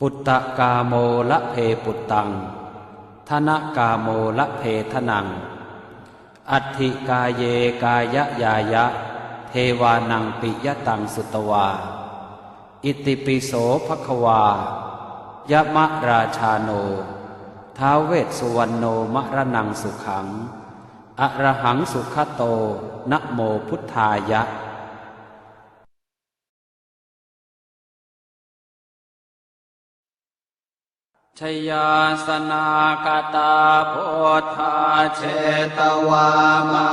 ปุตตะกาโมละเพปุตตังธนกาโมละเพทนัง อัตถิกายเยกายะยายะ เทวานังปิยตังสุตวา อิติปิโสภควายะมะราชาโน ท้าวเวสสุวรรณโนมรนังสุขัง อระหังสุขโตนะโมพุทธายะ ชยาสนากตาโพธาเชตวามา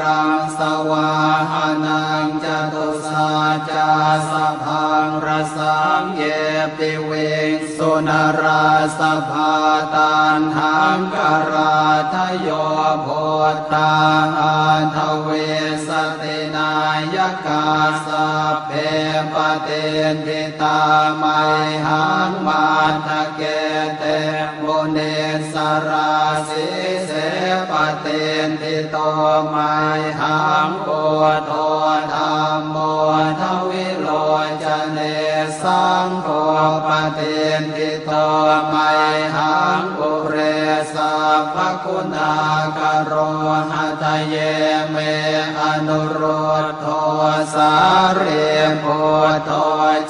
รังสวาหานังจตุสาจาสภ สังเยปิเวงสุนราสภาตานหังกราทโยโพตาอันทเวสตินายกาสะเพปเตนทิตาไมหังมาทะเกเตมุเนสราสิเสปเตนทิโตไมหังโกโทธรรม สังโฆปเตนทิโตไมหังอุเรสัพคุณากโรหัตเยเมอนุรุตโทสาเรโพโท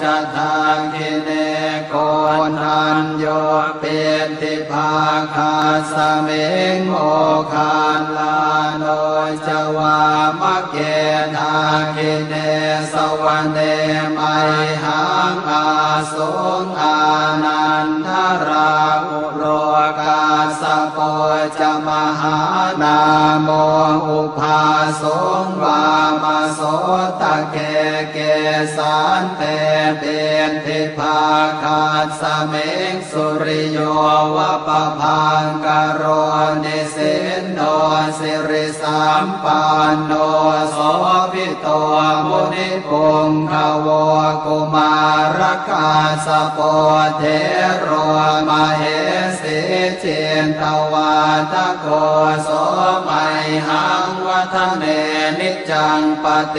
จะทางกิเน นันโยเป็นทิภาคาสเมงโมคานลาโนจวามะเกทากิเนสวันเนไมหังอาสงอานันทราอุโรกาสโป จะมหานาโมอุภาสงวามาโสตะเกเกสานเตเป็นทิภาคาสเมงสุริโยวะปะพังกโรนิสินโนสิริสามปานโนโสภิโตมุนิปุงขวกุมารกาสโปเทโรมาเห เจนตวาตะโกโสไมหังวัฒเนนิจังปเต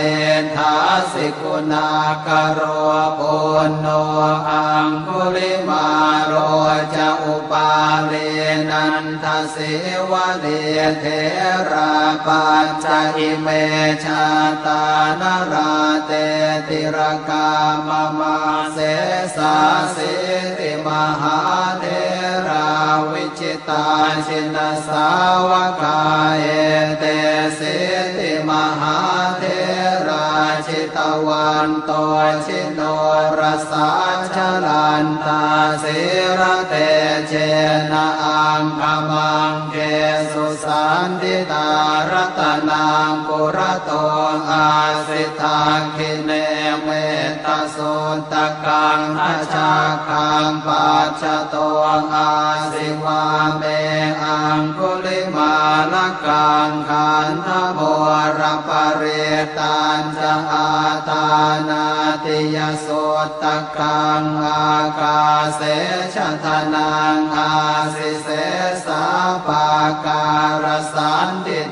ทาสิกุณากโรปุณโนอังคุลิมาโรจะอุปาเลนันทสิวะเดเทราปัจจิเมชาตานราเตติรกามมาเสสาสิติมหาเท วิจิตาชินสาวกาเอเตสิติมหาเทราชิตวันโตชิโนรสาชลันตาสิระเตเจนะอังคมังเกสุสันติตารตนังปุระโตอาสิทาคิเนเม ตาสุตตะกังอาชาคังปัจจโตอาสิวาเมอังคุลิมาลกังขันธโมรปเรตันจะอาตานาติยสุตตะกังอากาเสชะทนังอาสิเสสาปากา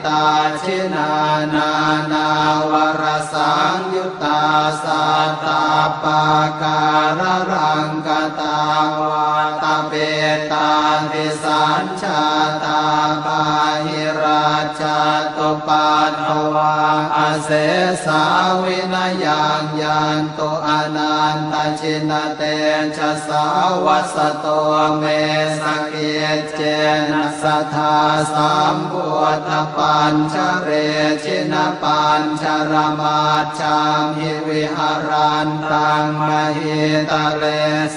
ตาชินานา นาวรสังยุตตาสาตาปาการรังกตาวาตาเปตาติสัญชาตาปา ชาตุปัตถวาอาเสสาวินายังยันตุอนันตชินเตชะสาวัสโตเมสกเกเจนะสัทาสามพุทธปัญชเรชินปัญชรมาชามหิวิหารันตังมหิตเล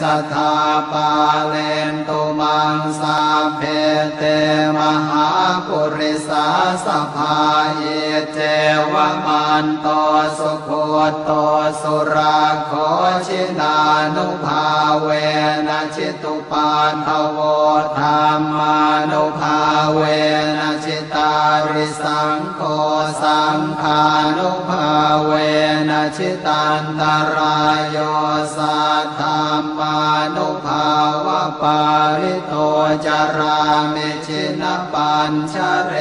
สัทาปาเลนตุมังสาเพเตมหา ปุริสาสภาเยเจวมันโตสุโคโตสุราโคชินานุภาเวนะชิตุปาทโวธรรมานุภาเวนะชิตาริสังโฆสังฆานุภาเวนะชิตันตรายโยสัทธรรมาาริโตจาราเมชินปัญชเร